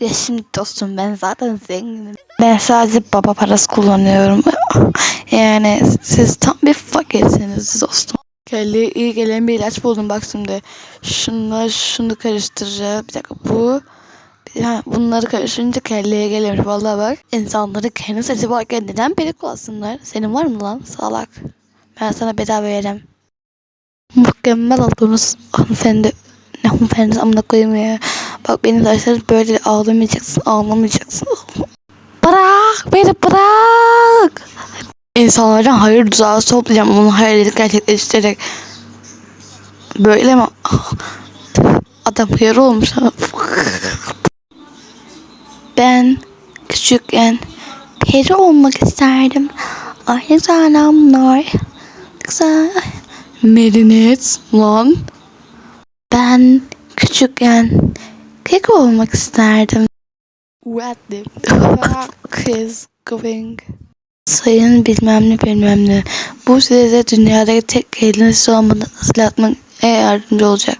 Ya şimdi dostum ben zaten zenginim. Ben sadece baba parası kullanıyorum. Yani siz tam bir fakirsiniz dostum. Kelleye iyi gelen bir ilaç buldum bak şimdi. Şunlar şunu karıştıracağım. Bir dakika bu. Ha, bunları karıştırınca kelleye geliyor. Vallahi bak. İnsanları kendi sesi varken neden beni kullansınlar? Senin var mı lan salak? Ben sana bedava verem. Mükemmel oldunuz hanımefendi. Ne hanımefendi amına koyayım ya. Bak benim derslerim böyle ağlamayacaksın ağlamayacaksın. Bırak beni bırak. İnsanlardan hayır duası toplayacağım. Onun hayalleri gerçekleştirerek. Böyle mi? Adam hıyar olmuş. Ben küçükken peri olmak isterdim. Ay ne güzel. Ne güzel. Merinet lan. Ben küçükken kek olmak isterdim. What the fuck is going? Sayın bilmem ne bilmem ne. Bu size dünyadaki tek eliniz olmadan nasıl atmak yardımcı olacak.